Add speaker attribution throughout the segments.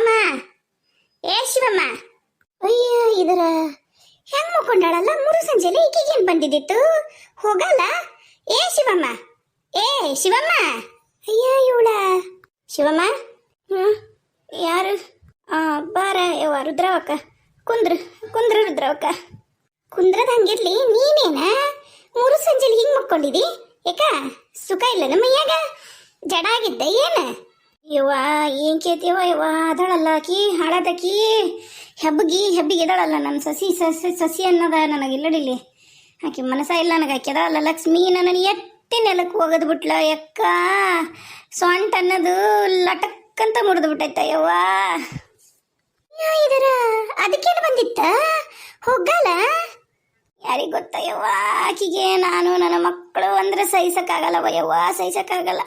Speaker 1: ಶಿವಮ್ಮ. ಏ ಶಿವಮ್ಮ. ಅಯ್ಯ, ಇದರ ಹೆಂಗ್ ಮುಕೊಂಡಾಳಲ್ಲ ಮೂರು ಸಂಜೆಲೆ ಈಕೆಗೇನ್ ಬಂದಿದ್ದಿತ್ತು? ಹೋಗಲ್ಲ? ಏ ಶಿವಮ್ಮ. ಏ ಶಿವಮ್ಮ. ಅಯ್ಯ, ಇವಳ. ಶಿವಮ್ಮ. ಹ್ಮ್. ಯಾರು? ಬಾರ, ಯವ್ವ, ರುದ್ರವಕ್ಕ. ಕುಂದ್ರ ಕುಂದ್ರ, ರುದ್ರವಕ್ಕ. ಕುಂದ್ರದ ಹಂಗಿರ್ಲಿ, ನೀನೇನ? ಮೂರು ಸಂಜೆಲಿ ಹಿಂಗ್ ಮಕ್ಕೊಂಡಿದಿ? ಏಕ, ಸುಖ ಇಲ್ಲ ನಮ್ಮ ಮೈಯಾಗ? ಜಡ ಆಗಿದ್ದ ಏನ? ಯವ್ವ, ಏನ್ ಕೇತಿವ ಯವ್ವ ಅದಳಲ್ಲ ಆಕಿ ಹಾಳಾದಕಿ ಹೆಬ್ಬಗಿ ಹೆಬ್ಬಿಗೆ ಇದಾಳಲ್ಲ ನನ್ನ ಸಸಿ ಸಸಿ ಸಸಿ ಅನ್ನದ ನನಗೆ ಇಲ್ಲಡಿಲಿ ಆಕೆ ಮನಸ ಇಲ್ಲ ನನಗೆ, ಆಕಿ ಲಕ್ಷ್ಮಿ ನನ್ನ ಎತ್ತಿ ನೆಲಕ್ಕೆ ಹೋಗದ್ ಬಿಟ್ಲ, ಯಕ್ಕ? ಸೊಂಟ ಅನ್ನೋದು ಲಟಕ್ಕಂತ ಮುರಿದು ಬಿಟ್ಟೈತ ಇದರ, ಅದಕ್ಕೇನು ಬಂದಿತ್ತ? ಹೋಗಲ್ಲ ಯಾರಿಗೆ ಗೊತ್ತಯ್ಯವ್ವ? ಯವ್ವ ಆಕಿಗೆ ನಾನು, ನನ್ನ ಮಕ್ಕಳು ಅಂದ್ರೆ ಸಹಿಸಕ್ಕಾಗಲ್ಲ ವಯ್ಯವ್ವ ಸಹಿಸಕ್ಕಾಗಲ್ಲ.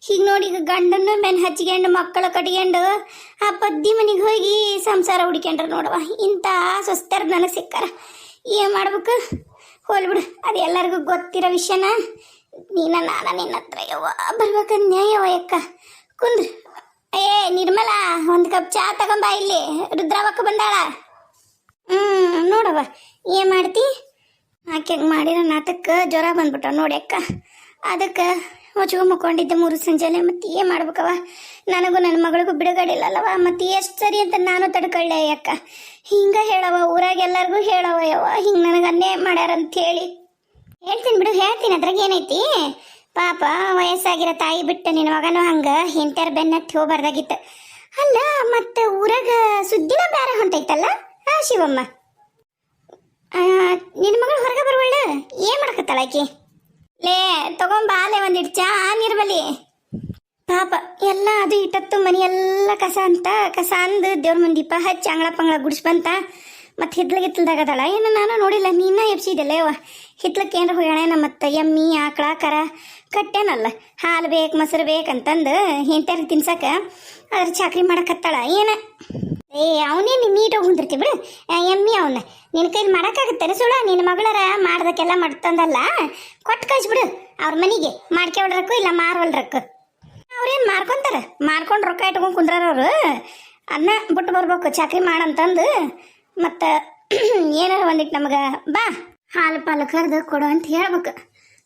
Speaker 1: ಹೀಗೆ ನೋಡಿ ಈಗ ಗಂಡನ್ನು ಮೆನ್ ಹಚ್ಕೊಂಡು ಮಕ್ಕಳು ಕಟ್ಕೊಂಡು ಆ ಪದ್ದಿ ಮನೆಗೆ ಹೋಗಿ ಸಂಸಾರ ಹುಡ್ಕೊಂಡ್ರ ನೋಡವ ಇಂಥ ಸ್ವಸ್ಥರ ನನಗೆ ಸಿಕ್ಕಾರ. ಏನು ಮಾಡ್ಬೇಕು? ಹೋಲ್ಬಿಡು ಅದು ಎಲ್ಲರಿಗೂ ಗೊತ್ತಿರೋ ವಿಷಯನ ನೀನ, ನಾನ ನಿನ್ನ ಹತ್ರ ಯವ್ವ ಬರ್ಬೇಕನ್ಯ ನ್ಯಾಯವ ಯಕ್ಕ. ಕುಂದ್ರ. ಏ, ನಿರ್ಮಲಾ, ಒಂದು ಕಪ್ ಚಾ ತಗೊಂಬ ಇಲ್ಲಿ. ರುದ್ರಾವಕ್ಕ ಬಂದಾಳ. ಹ್ಮ್, ನೋಡವ್ವ. ಏನ್ ಮಾಡ್ತಿ? ಆಕೆ ಹಂಗೆ ಮಾಡಿರೋ ನಾಟಕ ಜ್ವರ ಬಂದ್ಬಿಟ್ಟ ನೋಡಿ ಅಕ್ಕ. ಅದಕ್ಕೆ ಹೊಚ್ಕೊ ಮುಕ್ಕೊಂಡಿದ್ದೆ ಮೂರು ಸಂಜೆಲೆ ಮತ್ತೆ ಏನು ಮಾಡ್ಬೇಕವ ನನಗೂ ನನ್ನ ಮಗಳಿಗೂ ಬಿಡುಗಡಿಲ್ಲಲ್ಲವ ಮತ್ತೆ ಎಷ್ಟು ಸರಿ ಅಂತ ನಾನು ತಡ್ಕೊಳ್ಳೆ ಅಕ್ಕ. ಹಿಂಗೆ ಹೇಳವ ಊರಾಗ ಎಲ್ಲರಿಗೂ ಹೇಳವ ಯವ್ವ. ಹಿಂಗೆ ನನಗೆ ಅನ್ಯಾಯ ಮಾಡ್ಯಾರ ಅಂತ ಹೇಳಿ. ಹೇಳ್ತೀನಿ ಬಿಡು, ಹೇಳ್ತೀನಿ ಅದ್ರಾಗ ಏನೈತಿ? ಪಾಪ ವಯಸ್ಸಾಗಿರೋ ತಾಯಿ ಬಿಟ್ಟು ನಿನ್ನ ಮಗನೂ ಹಂಗೆ ಹಿಂಟ್ಯಾರ ಬೆನ್ನತ್ತಿ ಹೋಗ್ಬಾರ್ದಾಗಿತ್ತು. ಅಲ್ಲ, ಮತ್ತೆ ಊರಾಗ ಸುದ್ದಿನ ಬೇರೆ ಹೊಂಟೈತಲ್ಲ? ಹಾ ಶಿವಮ್ಮ. ನಿನ್ನ ಮಗಳು ಹೊರಗೆ ಬರುವಳ್ಳ ಏನ್ ಮಾಡಕತ್ತಾಳ ಆಕಿ? ಲೇ ತಗೊಂಬಾಲೆ ಒಂದಿಟ್ಟು ಚಾ ನಿರ್ಮಲಿ. ಪಾಪ, ಎಲ್ಲ ಅದು ಇಟ್ಟತ್ತು ಮನೆ ಎಲ್ಲ ಕಸ ಅಂತ, ಕಸ ಅಂದು ದೇವ್ರ ಮುಂದೀಪ ದೀಪ ಹಚ್ಚಿ ಅಂಗಳ ಪಂಗಳ ಗುಡಿಸ್ ಬಂತ ಮತ್ತೆ ಹಿತ್ಲಗೆ ಅದಳ. ಏನು ನಾನು ನೋಡಿಲ್ಲ, ನೀನ ಎಬ್ಸಿದ್ದಲ್ಲ ಯವ್ವ. ಹಿತ್ಲಕ್ಕೆ ಏನಾರ ಹೋಗೋಣ ಮತ್ತು ಎಮ್ಮಿ, ಆಕಳ, ಕರ, ಕಟ್ಟೇನಲ್ಲ. ಹಾಲು ಬೇಕು, ಮೊಸರು ಬೇಕಂತಂದು ಹಿಂತಾರ ತಿನ್ಸಕ ಅದ್ರ ಚಾಕ್ರಿ ಮಾಡಕತ್ತಾಳ ಏನ? ಏ, ಅವನೇ ನೀನು ನೀಟಾಗಿ ಕುಂದಿರ್ತಿ ಬಿಡು. ಎಮ್ಮಿ ಅವನ. ನಿನ್ನ ಕೈಲಿ ಮಾಡೋಕ್ಕಾಗತ್ತೇನೆ ಸುಳ ನಿನ್ನ ಮಗಳರ ಮಾಡ್ದಕ್ಕೆಲ್ಲ ಮಾಡ್ತಂದಲ್ಲ. ಕೊಟ್ಟು ಕಳಿಸ್ಬಿಡು ಅವ್ರ ಮನೆಗೆ ಮಾಡ್ಕೊಳ್ರಕ್ಕು ಇಲ್ಲ, ಮಾರವಲ್ರಕ್ಕು. ಅವ್ರೇನು ಮಾರ್ಕೊಂತಾರೆ? ಮಾರ್ಕೊಂಡು ರೊಕ್ಕ ಇಟ್ಕೊಂಡು ಕುಂದ್ರವ್ರು ಅದನ್ನ ಬಿಟ್ಟು ಬರ್ಬೇಕು, ಚಾಕ್ರಿ ಮಾಡಂತಂದು. ಮತ್ತು ಏನಾರ ಒಂದಿಟ್ಟು ನಮಗ ಬಾ. ಹಾಲು ಪಾಲು ಕರೆದು ಕೊಡು ಅಂತ ಹೇಳ್ಬೇಕು.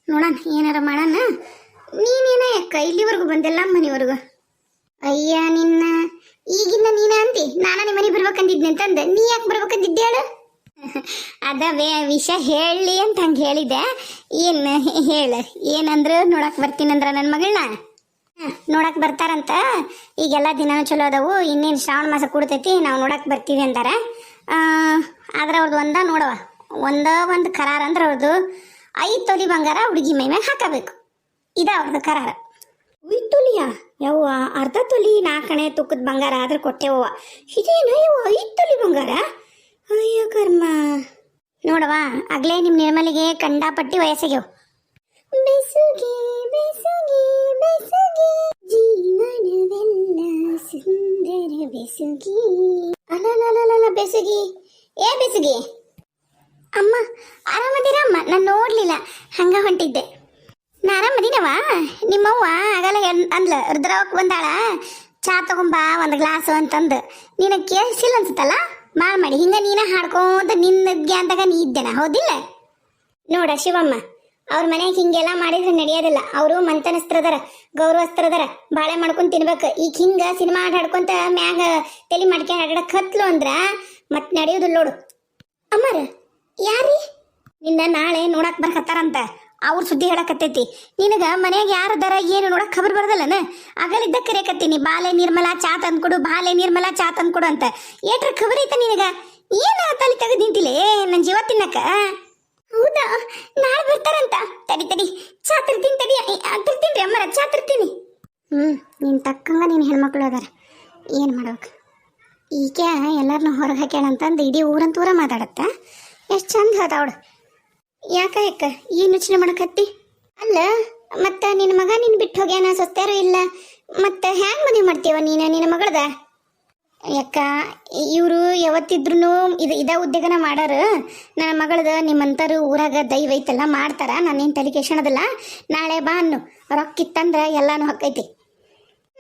Speaker 1: ನೋಡೋಣ ಏನಾರ ಮಾಡೋಣ. ನೀನೇನೇ ಯಾಕ ಇಲ್ಲಿವರೆಗೂ ಬಂದಿಲ್ಲ ಮನೆವರೆಗೂ? ಅಯ್ಯ ನಿನ್ನ ಈಗಿನ ನೀನ ಅಂತಿ ನಾನ ನಿಮ್ಮ ಮನೆಗೆ ಬರ್ಬೇಕಂದಿದ್ನಿ ಅಂತಂದ. ನೀ ಯಾಕೆ ಬರ್ಬೇಕಂದಿದ್ದೆ ಹೇಳು? ಅದ ವೇ ವಿಷಯ ಹೇಳಿ ಅಂತ ಹಂಗೆ ಹೇಳಿದೆ ಏನ್ ಹೇಳ, ಏನಂದ್ರೆ ನೋಡಕ್ ಬರ್ತೀನಂದ್ರ ನನ್ನ ಮಗಳನ್ನ? ನೋಡಕ್ ಬರ್ತಾರಂತ. ಈಗೆಲ್ಲ ದಿನ ಚಲೋ ಅದಾವು. ಇನ್ನೇನು ಶ್ರಾವಣ ಮಾಸ ಕೂಡ್ತೈತಿ, ನಾವು ನೋಡಕ್ ಬರ್ತೀವಿ ಅಂದಾರ. ಆದ್ರೆ ಅವ್ರದ್ದು ಒಂದ ನೋಡವ ಒಂದ ಒಂದು ಕರಾರ ಅಂದ್ರೆ ಅವ್ರದ್ದು ಐದು ತೊಲಿ ಬಂಗಾರ ಹುಡುಗಿ ಮೈ ಹಾಕಬೇಕು. ಇದ ಅವ್ರದ್ದು ಕರಾರ. ಐದು ತೊಲಿಯ, ಯವ್ವ, ಅರ್ಧ ತೊಲಿ ನಾಲ್ಕಣೆ ತುಕ್ಕದ ಬಂಗಾರ ಆದ್ರೆ ಕೊಟ್ಟೆವ ಇದೇನು ಯವ್ವ ಐದು ತೊಲಿ ಬಂಗಾರ? ಅಯ್ಯೋ ಕರ್ಮ. ನೋಡವ ಆಗ್ಲೇ ನಿಮ್ಮ ನಿರ್ಮಲಿಗೆ ಕಂಡಾಪಟ್ಟಿ ವಯಸ್ಸಿಗೆವು ಬೆಸುಗೆ ಬೆಸುಗೆ ಬೆಸುಗೆ ಜೀವನವೆಲ್ಲ ಸುಂದರ ಬೆಸುಗಿ ಅಲಲಲಲ ಬೆಸುಗಿ ಏ ಬೆಸುಗಿ ಅಮ್ಮ ಆರಾಮದಿರಮ್ಮ ನಾನು ನೋಡ್ಲಿಲ್ಲ ಹಂಗ ಹೊಂಟಿದ್ದೆ ನಾ ಆರಾಮದಿನವ ನಿಮ್ಮವ್ವ ಅಂದ್ಲ ರುದ್ರವಕ್ಕೆ ಬಂದಾಳ? ಚಾ ತಗೊಂಬಾ, ಒಂದು ಗ್ಲಾಸು ಅಂತಂದು. ನಿನಗೆ ಕೇಳಿಸಿಲ್ಲ ಅನ್ಸುತ್ತಲ್ಲ? ಮಾಡ್ ಮಾಡಿ, ಹಿಂಗ ನೀನ ಹಾಡ್ಕೊಂತ ನಿನ್ನ ಜ್ಞಾನದಾಗ ನೀ ಇದ್ದೇನ? ಹೌದಿಲ್ಲ? ನೋಡ ಶಿವಮ್ಮ, ಅವ್ರ ಮನ್ಯಾಗ ಹಿಂಗೆಲ್ಲ ಮಾಡಿದ್ರೆ ನಡೆಯೋದಿಲ್ಲ. ಅವರು ಮಂತನಸ್ತ್ರದರ, ಗೌರವಸ್ತ್ರದರ ಬಾಳೆ ಮಾಡ್ಕೊಂಡು ತಿನ್ಬೇಕು. ಈಗ ಹಿಂಗ ಸಿನಿಮಾ ಹಾಡ್ ಹಾಡ್ಕೊಂತ ಮ್ಯಾಗ ತಲೆ ಮಾಡ್ಕೊಂಡು ಹಾಡಕ್ ಹತ್ಲು ಅಂದ್ರ ಮತ್ ನಡೆಯೋದಿಲ್ಲ ನೋಡು. ಅಮ್ಮರ ಯಾರಿ ನಿನ್ನ ನಾಳೆ ನೋಡಕ್ ಬರ್ಕತ್ತಾರಂತ ಅವ್ರ ಸುದ್ದಿ ಹೇಳಕತ್ತೈತಿ. ನಿನಗ ಮನ್ಯಾಗ ಯಾರದಾರ ಏನು ನೋಡಕ್ ಖಬರ್ ಬರ್ದಲ್ಲನ? ಅಗಲಿದ್ದ ಕರೆಯಕತ್ತೀನಿ ಬಾಲೆ ನಿರ್ಮಲಾ ಚಾ ತಂದ್ಕೊಡು, ಬಾಲೆ ನಿರ್ಮಲಾ ಚಾ ತಂದ್ಕೊಡು ಅಂತ. ಏಟ್ರ ಖಬರ್ ಐತ ನಿನಗ? ಏನ ತಲೆ ತೆಗೆದು ನಿಂತಿಲೆ ನನ್ನ ಜೀವ ತಿನ್ನಕ? ಹೌದಾ? ನಾಳೆ ಬರ್ತಾರಂತ. ತಡಿ ತಡಿ. ಚಾ ತರ್ತೀನಿ, ತಡಿ. ತರ್ತೀನಿ ಅಮ್ಮರ, ಚಾ ತರ್ತೀನಿ. ಹ್ಮ್, ನೀನ್ ತಕ್ಕಂಗ ನೀನ್ ಹೆಣ್ಮಕ್ಳು ಅದಾರ. ಏನ್ ಮಾಡ್ಬೇಕು? ಈಗ ಎಲ್ಲರನ್ನೂ ಹೊರಗೆ ಹಾಕ್ಯಾಳಂತಂದು ಇಡೀ ಊರಂತೂರ ಮಾತಾಡತ್ತ? ಎಷ್ಟು ಚಂದ ಅದಾವಳು ಯಾಕ ಯಾಕ ಏನ್ ಯೋಚನೆ ಮಾಡಕತ್ತಿ? ಅಲ್ಲ, ಮತ್ತ ನಿನ್ನ ಮಗ ನಿನ್ ಬಿಟ್ಟು ಹೋಗ್ಯಾನ ಸೊಸ್ತಾರೋ ಇಲ್ಲ. ಮತ್ತ ಹ್ಯಾಂಗ್ ಮದುವೆ ಮಾಡ್ತೀವ ನೀನ, ನಿನ್ನ ಮಗಳದ? ಯಾಕ ಇವರು ಯಾವತ್ತಿದ್ರು ಇದು ಇದ ಉದ್ಯೋಗನ ಮಾಡಾರ. ನನ್ನ ಮಗಳದ ನಿಮ್ಮಂತರು ಊರಾಗ ದೈವ ಐತಲ್ಲ, ಮಾಡ್ತಾರ. ನಾನೇನು ತಲೆ ಕೆಡ್ಸೋಣದಲ್ಲ ನಾಳೆ ಬಾ ಅನ್ನು. ರೊಕ್ಕಿತ್ತಂದ್ರ ಎಲ್ಲಾನು ಹಕ್ಕೈತಿ.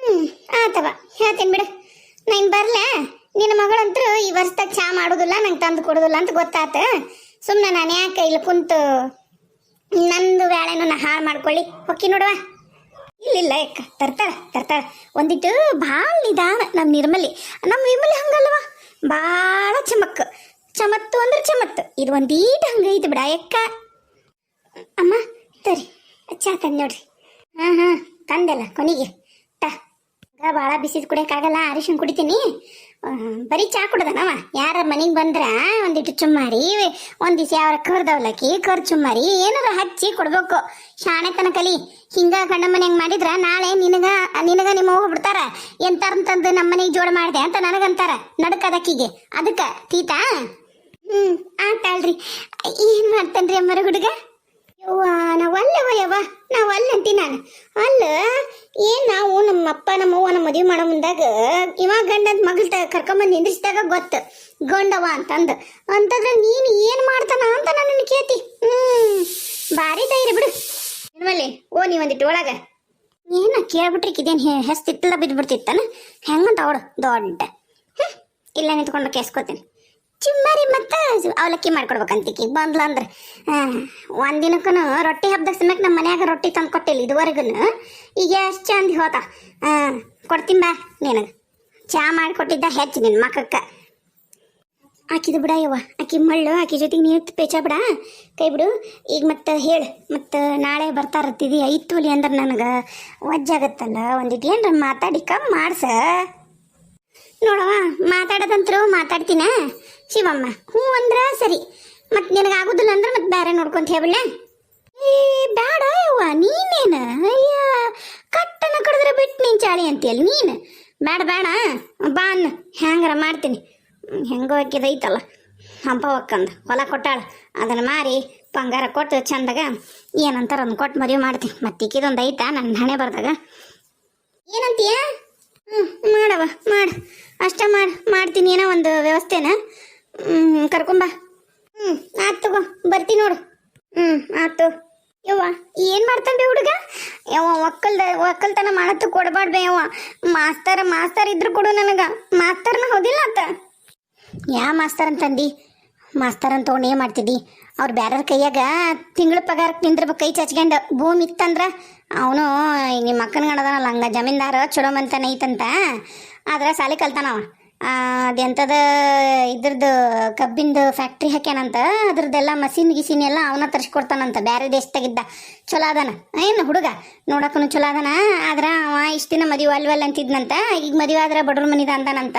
Speaker 1: ಹ್ಮ್, ಆತವ. ಹೇಳ್ತೇನೆ ಬಿಡು. ನಾನು ಬರ್ಲಾ? ನಿನ್ನ ಮಗಳಂತರು ಈ ವರ್ಷದಾಗ ಚಾ ಮಾಡೋದಿಲ್ಲ, ನಂಗೆ ತಂದು ಕೊಡೋದಿಲ್ಲ ಅಂತ ಗೊತ್ತಾತ. ಸುಮ್ಮನೆ ನಾನು ಯಾಕೆ ಇಲ್ಲಿ ಕುಂತು ನಂದು ಬೇಳೆನೂ ನಾ ಹಾಳು ಮಾಡ್ಕೊಳ್ಳಿ? ಹೊಕ್ಕಿ ನೋಡುವ. ಇಲ್ಲಿಲ್ಲ ಯಾಕ ತರ್ತಾಳ ತರ್ತಾಳ. ಒಂದಿಟ್ಟು ಭಾಳ ನಿಧಾನ ನಮ್ಮ ನಿರ್ಮಲಿ. ನಮ್ಮ ವಿಮಲಿ ಹಂಗಲ್ವ? ಭಾಳ ಚಮಕ್. ಚಮತ್ತು ಅಂದ್ರೆ ಚಮತ್ತು. ಇದು ಒಂದೀಟ್ ಹಂಗೈತಿ ಬಿಡ ಯಾಕ ಅಮ್ಮ ತರಿ ಚಾ ತಂದ್ ನೋಡ್ರಿ. ಹಾಂ, ಹಾ, ತಂದೆಲ್ಲ, ಕೊನೆಗೆ. ಭಾಳ ಬಿಸಿದ್ ಕುಡಿಯೋಕ್ಕಾಗಲ್ಲ ಅರಿಶಿನ ಕುಡಿತೀನಿ. ಬರೀ ಚಾ ಕುಡ್ದನವ? ಯಾರ ಮನೆಗೆ ಬಂದ್ರ ಒಂದಿಟ್ಟು ಚುಮ್ಮಾರಿ, ಒಂದು ದಿವಸ ಯಾವ ಕರ್ದವ್ಲಕ್ಕಿ ಕರ್ ಚುಮ್ಮಾರಿ, ಏನಾರ ಹಚ್ಚಿ ಕೊಡ್ಬೇಕು. ಶಾಣೆತನ ಕಲಿ, ಹಿಂಗ ಗಂಡ ಮನೆಗೆ ಮಾಡಿದ್ರ ನಾಳೆ ನಿನಗ ನಿನಗ ನಿಮ್ಮ ಅವ್ವ ಬಿಡ್ತಾರ. ಎಂತಾರಂತಂದು ನಮ್ಮ ಮನೆಗೆ ಜೋಡ ಮಾಡಿದೆ ಅಂತ ನನಗಂತಾರ, ನಡ್ಕದಕ್ಕಿಗೆ. ಅದಕ್ಕೆ, ತೀತಾ? ಹ್ಮ್ ಆತಾಳ್ರಿ ಏನ್ ಮಾಡ್ತಾನ್ರಿ ಅಮ್ಮರ ಹುಡುಗ? ನಾವು ಅಲ್ಲವ ಯವ್ವ, ನಾವು ಅಲ್ಲಂತಿ ನಾನು. ಅಲ್ಲ, ಏನ್ ನಾವು ನಮ್ಮ ಅಪ್ಪ, ನಮ್ಮ ಅವ್ವ, ನಮ್ಮ ಮದುವೆ ಮಾಡೋ ಮುಂದಾಗ ಇವಾಗ ಗಂಡದ ಮಗಳ ಕರ್ಕೊಂಬಂದು ನಿಂದ್ರಿಸಿದಾಗ ಗೊತ್ತು. ಗಂಡವ ಅಂತಂದು. ಅಂತಂದ್ರೆ ನೀನು ಏನು ಮಾಡ್ತಾನ ಅಂತ ನನ್ನ ಕೇಳ್ತಿ. ಹ್ಮ್, ಭಾರಿ ಧೈರ್ಯ ಬಿಡು. ನಿಮ್ಮಲ್ಲಿ ಓ, ನೀ ಒಂದಿಟ್ಟು ಒಳಗ. ಏನ ಕೇಳ್ಬಿಟ್ರಿಕ್ ಇದೇನು ಹೆಸ್ತಿತ್ತಲ್ಲ ಬಿದ್ಬಿಡ್ತಿತ್ತಾನ? ಹೆಂಗಂತ ಅವಳು ದೊಡ್ಡ. ಇಲ್ಲ ನಿಂತ್ಕೊಂಡು ಕೇಸ್ಕೋತೀನಿ. ಚಿಮ್ಮಾರಿ ಮತ್ತೆ ಅವಲಕ್ಕಿ ಮಾಡ್ಕೊಡ್ಬೇಕಂತಿಕಿ. ಬಂದ್ಲ ಅಂದ್ರೆ ಒಂದಿನಕ್ಕೂ ರೊಟ್ಟಿ ಹಬ್ಬದ ಸಮಯಕ್ಕೆ ನಮ್ಮ ಮನ್ಯಾಗ ರೊಟ್ಟಿ ತಂದು ಕೊಟ್ಟಿಲ್ಲ ಇದುವರೆಗೂ ಈಗ ಎಷ್ಟು ಚಂದ ಹೋತ. ಕೊಡ್ತೀನಿ ಬಾ ನಿನಗೆ. ಚಾ ಮಾಡಿಕೊಟ್ಟಿದ್ದ ಹೆಚ್ಚು ನಿನ್ನ ಮಕ್ಕಕ್ಕೆ. ಆಕಿದು ಬಿಡ ಯವ್ವ. ಆಕಿ ಮಳ್ಳು, ಆಕಿ ಜೊತೆಗೆ ನೀರು ಪೇಚ ಬಿಡ. ಕೈ ಬಿಡು. ಈಗ ಮತ್ತೆ ಹೇಳು, ಮತ್ತೆ ನಾಳೆ ಬರ್ತಾರತ್ತಿದಿ ಐತು ಅಲ್ಲಿ ಅಂದ್ರೆ ನನಗೆ ವಜ್ಜಾಗತ್ತಲ್ಲ. ಒಂದಿಟ್ಟು ಏನ್ರ ಮಾತಾಡಿ ಕಮ್ಮಿ ಮಾಡ್ಸ. ನೋಡವ್ವ, ಮಾತಾಡೋದಂತ್ರು ಮಾತಾಡ್ತೀನ? ಶಿವಮ್ಮ ಹ್ಞೂ ಅಂದ್ರ ಸರಿ. ಮತ್ತೆ ನಿನಗೆ ಆಗುದಿಲ್ಲ ಅಂದ್ರೆ ಮತ್ತೆ ಬೇರೆ ನೋಡ್ಕೊಂತ ಹೇಳ್ಬಿಡ್ಲ ಏ ಬೇಡ ಯವ್ವ, ನೀನೇನ? ಅಯ್ಯ, ಕಟ್ಟನ ಕಡಿದ್ರೆ ಬಿಟ್ಟು ನೀನ್ ಚಾಳಿ ಅಂತೀಯಲ್ಲ ನೀನು? ಬೇಡ ಬೇಡ ಬಾ ಅನ್ನ, ಹ್ಯಾಂಗಾರ ಮಾಡ್ತೀನಿ. ಹೆಂಗೋ ಐತಲ್ಲ. ಹಂಪ ಒಕ್ಕಂದು, ಹೊಲ ಕೊಟ್ಟಾಳ. ಅದನ್ನ ಮಾರಿ ಬಂಗಾರ ಕೊಟ್ಟು ಚಂದಾಗ ಏನಂತಾರ ಒಂದು ಕೊಟ್ಟು ಮದುವೆ ಮಾಡ್ತೀನಿ. ಮತ್ತೆ ಇಕ್ಕಿದೊಂದು ಐತಾ ನನ್ನ ಹಣೆ ಬರ್ದಾಗ. ಏನಂತೀಯ? ಹ್ಞೂ ಮಾಡವ ಮಾಡು. ಅಷ್ಟ ಮಾಡು, ಮಾಡ್ತೀನಿ ಏನೋ ಒಂದು ವ್ಯವಸ್ಥೆನ. ಹ್ಞೂ ಕರ್ಕೊಂಬ ಹ್ಞೂ ಆತು ತಗೋ, ಬರ್ತೀನಿ ನೋಡು. ಹ್ಞೂ ಆತು ಯವ್ವ, ಏನು ಮಾಡ್ತಾನೆ ಹುಡುಗ? ಯವ್ವ, ಒಕ್ಕಲ್ದ, ಒಕ್ಕಲ್ತನ ಮಾಡತ್ತು ಕೊಡಬಾರ್ದು ಯವ್ವ. ಮಾಸ್ತರ, ಮಾಸ್ತರ್ ಇದ್ರು ಕೊಡು ನನಗೆ. ಮಾಸ್ತರ್ನ ಹೋದಿಲ್ಲ ಆತ? ಯಾ ಮಾಸ್ತರ್ ಅಂತಂದಿ? ಮಾಸ್ತರ್ ಅಂತ ಏನು ಮಾಡ್ತಿದ್ದಿ? ಅವ್ರು ಬ್ಯಾರ ಕೈಯಾಗ ತಿಂಗಳ ಪಗಾರಕ್ಕೆ ನಿಂದ್ರಬೇಕು ಕೈ ಚಚ್ಕೊಂಡು ಭೂಮಿ ಇತ್ತಂದ್ರ ಅವನು ನಿಮ್ಮ ಅಕ್ಕನ ಗಂಡದನಲ್ಲ, ಹಂಗ ಜಮೀನ್ದಾರ ಚಲೋ ಮಂತನ ಐತಂತ. ಆದ್ರೆ ಸಾಲಿ ಕಲ್ತಾನವ ಅದೆಂಥದ ಇದ್ರದ್ದು ಕಬ್ಬಿಂದು ಫ್ಯಾಕ್ಟ್ರಿ ಹಾಕ್ಯಾನಂತ, ಅದ್ರದ್ದೆಲ್ಲ ಮಸೀನ್ ಗಿಸೀನ್ ಎಲ್ಲ ಅವನ ತರಿಸ್ಕೊಡ್ತಾನಂತ ಬೇರೆ ದೇಶದಾಗಿದ್ದ. ಚಲೋ ಅದಾನ. ಏನು ಹುಡುಗ? ನೋಡಕ್ಕೂ ಚಲೋ ಅದಾನ? ಆದ್ರೆ ಅವ ಇಷ್ಟ ದಿನ ಮದುವೆ ಅಲ್ವಲ್ಲ ಅಂತಿದ್ನಂತ, ಈಗ ಮದುವೆ ಆದ್ರೆ ಬಡವ್ರ ಮನಿದ ಅಂದಾನಂತ.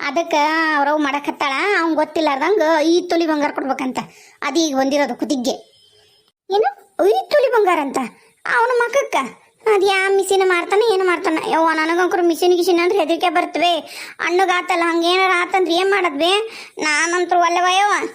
Speaker 1: ಅದಕ್ಕೆ ಅವ್ರವ್ ಮಾಡಕತ್ತಾಳ ಅವ್ನು ಗೊತ್ತಿಲ್ಲಾರ್ದಂಗ ಈ ತೊಲಿ ಬಂಗಾರ ಕೊಡ್ಬೇಕಂತ. ಅದೀಗ ಈಗ ಬಂದಿರೋದು ಕುದಿಗ್ಗೆ ಏನು? ಐದು ತೊಲಿ ಬಂಗಾರ ಅಂತ? ಅವನ ಮಕ್ಕಕ್ಕ? ಅದು ಯಾ ಮಿಷಿನ್ ಮಾಡ್ತಾನೆ, ಏನು ಮಾಡ್ತಾನೆ? ಯವ್ವ, ನನಗಂಕರು ಮಿಷಿನ್ ಗಿಷಿನ್ ಅಂದ್ರೆ ಹೆದರಿಕೆ ಬರ್ತವೆ. ಹಣ್ಣುಗಾತಲ್ಲ ಹಂಗೇನಾರ ಆತಂದ್ರೆ ಏನು ಮಾಡದ್ವಿ? ನಾನಂತರೂ ಅಲ್ಲವ ಯವ್ವ.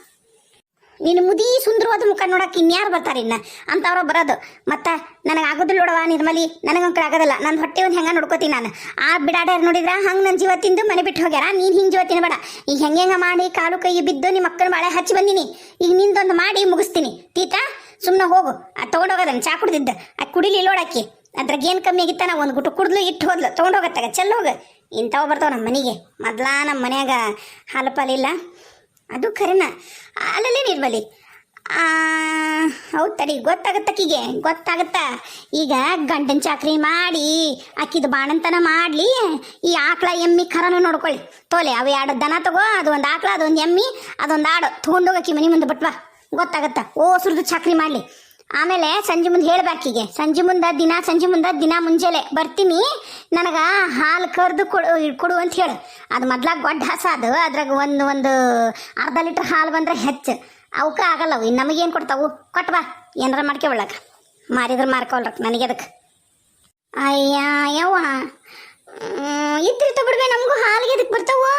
Speaker 1: ನೀನು ಮುದಿ ಸುಂದರವಾದ ಮುಖ ನೋಡಕ್ಕೆ ಇನ್ಯಾರು ಬರ್ತಾರೆ ಇನ್ನ? ಅಂತವ್ರು ಬರೋದು. ಮತ್ತೆ ನನಗೆ ಆಗೋದಿಲ್ಲ ನೋಡವ ನಿರ್ಮಲಿ, ನನಗಂಕರ ಆಗೋದಿಲ್ಲ. ನನ್ನ ಹೊಟ್ಟೆ ಒಂದು ಹೆಂಗ ನೋಡ್ಕೋತೀನಿ ನಾನು? ಆ ಬಿಡಾಡ್ಯಾರ ನೋಡಿದ್ರ, ಹಂಗೆ ನನ್ನ ಜೀವ ತಿಂದು ಮನೆ ಬಿಟ್ಟು ಹೋಗ್ಯಾರ? ನೀನು ಹಿಂಗೆ ಜೀವ ತಿನ್ನಬೇಡ ಈಗ ಹೆಂಗೆ ಹೆಂಗೆ ಮಾಡಿ ಕಾಲು ಕೈ ಬಿದ್ದು ನಿಮ್ಮ ಅಕ್ಕನ ಬಾಳೆ ಹಚ್ಚಿ ಬಂದೀನಿ. ಈಗ ನಿಂದೊಂದು ಮಾಡಿ ಮುಗಿಸ್ತೀನಿ. ತೀತಾ ಸುಮ್ಮನೆ ಹೋಗು. ಅದು ತೊಗೊಂಡೋಗೋದನ್ನು ಚಾ ಕುಡ್ದಿದ್ದ. ಅದು ಕುಡಿಲಿ ನೋಡಕ್ಕಿ ಅದ್ರಾಗ ಏನು ಕಮ್ಮಿ ಆಗಿತ್ತಾನ ಒಂದು ಗುಟ್ಟು ಕುಡ್ದು ಇಟ್ಟು ಹೋದ್ಲು. ತೊಗೊಂಡೋಗತ್ತಾಗ ಚೆಲ್ಲ ಹೋಗ. ಇಂಥವು ಬರ್ತಾವ ನಮ್ಮ ಮನೆಗೆ. ಮೊದ್ಲ ನಮ್ಮ ಮನ್ಯಾಗ ಹಾಲು ಪಾಲಿಲ್ಲ ಅದು ಖರೇನ ಅಲ್ಲಲ್ಲೇ ನಿರ್ಮಲಿ ಹೌದು ತಡಿ ಗೊತ್ತಾಗತ್ತಕ್ಕಿಗೆ ಗೊತ್ತಾಗತ್ತ? ಈಗ ಗಂಡನ ಚಾಕ್ರಿ ಮಾಡಿ ಅಕ್ಕಿದ ಬಾಣಂತನ ಮಾಡಲಿ. ಈ ಆಕಳ ಎಮ್ಮಿ ಖರನು ನೋಡ್ಕೊಳ್ಳಿ. ತೋಲೆ, ಅವು ಎರಡು ದನ ತಗೋ, ಅದು ಒಂದು ಆಕಳ, ಅದೊಂದು ಎಮ್ಮಿ, ಅದೊಂದು ಆಡು. ತೊಗೊಂಡೋಗಕ್ಕಿ ಮನೆ ಮುಂದೆ ಬಿಟ್ವಾ ಗೊತ್ತಾಗತ್ತ? ಓ, ಸುರಿದು ಚಾಕ್ರಿ ಮಾಡ್ಲಿ. ಆಮೇಲೆ ಸಂಜೆ ಮುಂದೆ ಹೇಳ್ಬೇಕೀಗೆ ಸಂಜೆ ಮುಂದೆ ದಿನ, ಸಂಜೆ ಮುಂದೆ ದಿನ ಮುಂಜಾನೆ. ಬರ್ತೀನಿ, ನನಗ ಹಾಲು ಕರೆದು ಕೊಡು ಕೊಡು ಅಂತ ಹೇಳು. ಅದು ಮೊದ್ಲಾಗ ಗೊಡ್ಡ ಹಸ ಅದು. ಅದ್ರಾಗ ಒಂದು ಒಂದು ಅರ್ಧ ಲೀಟ್ರ್ ಹಾಲು ಬಂದ್ರೆ ಹೆಚ್ಚು. ಅವಕ್ಕ ಆಗಲ್ಲ ಅವು ನಮಗೇನು ಕೊಡ್ತಾವು? ಕೊಟ್ವಾ ಏನಾರ ಮಾಡ್ಕೊಳಕ ಮಾರಿದ್ರೆ ಮಾರ್ಕೊಳ್ರಕ್ ನನಗೆ ಅದಕ್ಕೆ ಅಯ್ಯ, ಯವ್ವ. ಇದ್ರಿತ ತಗೊಡ್ಬೇ ನಮಗೂ ಹಾಲಿಗೆ ಅದಕ್ಕೆ ಬರ್ತಾವು?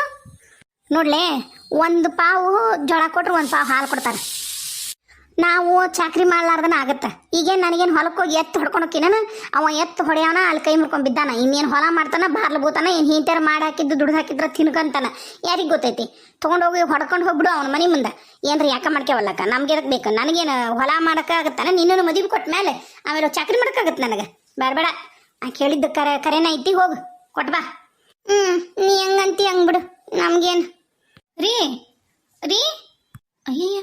Speaker 1: ನೋಡ್ಲೆ, ಒಂದು ಪಾವು ಜೋಳ ಕೊಟ್ರು ಒಂದು ಪಾವು ಹಾಲು ಕೊಡ್ತಾರೆ. ನಾವು ಚಾಕ್ರಿ ಮಾಡ್ಲಾರ್ದನ ಆಗತ್ತ. ಈಗೇನು ನನಗೇನು ಹೊಲಕ್ಕೆ ಹೋಗಿ ಎತ್ತು ಹೊಡ್ಕೊಂಡು ಹೋಗಿನ ಅವ ಎತ್ತು ಹೊಡೆಯವನ ಅಲ್ಲಿ ಕೈ ಮುರ್ಕೊಂಡು ಬಿದ್ದಾನ. ಇನ್ನೇನು ಹೊಲ ಮಾಡ್ತಾನ, ಬಾರ್ಲು ಬೂತಾನ, ಏನು ಹಿಂತ್ಯಾರ ಮಾಡಿ ಹಾಕಿದ್ದು ದುಡ್ಡು ಹಾಕಿದ್ರ ತಿನ್ಕಂತಾನ. ಯಾರಿಗೆ ಗೊತ್ತೈತಿ? ತೊಗೊಂಡೋಗಿ ಹೊಡ್ಕೊಂಡು ಹೋಗ್ಬಿಡು ಅವನ ಮನೆ ಮುಂದೆ. ಏನ್ರಿ ಯಾಕ ಮಾಡ್ಕೇವಲ್ಲಕ್ಕ ನಮ್ಗೆ ಎದಕ್ಕೆ ಬೇಕು? ನನಗೇನು ಹೊಲ ಮಾಡೋಕ್ಕಾಗತ್ತಾನ ನಿನ್ನೂ ಮದುವೆ ಕೊಟ್ಟ ಮೇಲೆ ಆಮೇಲೆ ಚಾಕ್ರಿ ಮಾಡೋಕ್ಕಾಗತ್ತೆ ನನಗೆ? ಬೇಡ ಆ ಕೇಳಿದ್ದು ಕರೆ, ಕರೆನ ಐತಿ, ಹೋಗು. ಕೊಟ್ಬಾ ಹ್ಞೂ ನೀ ಹಂಗಂತಿ ಹಂಗ್ಬಿಡು ಬಿಡು. ನಮ್ಗೇನು? ರೀ ರೀ? ಅಯ್ಯಯ್ಯ.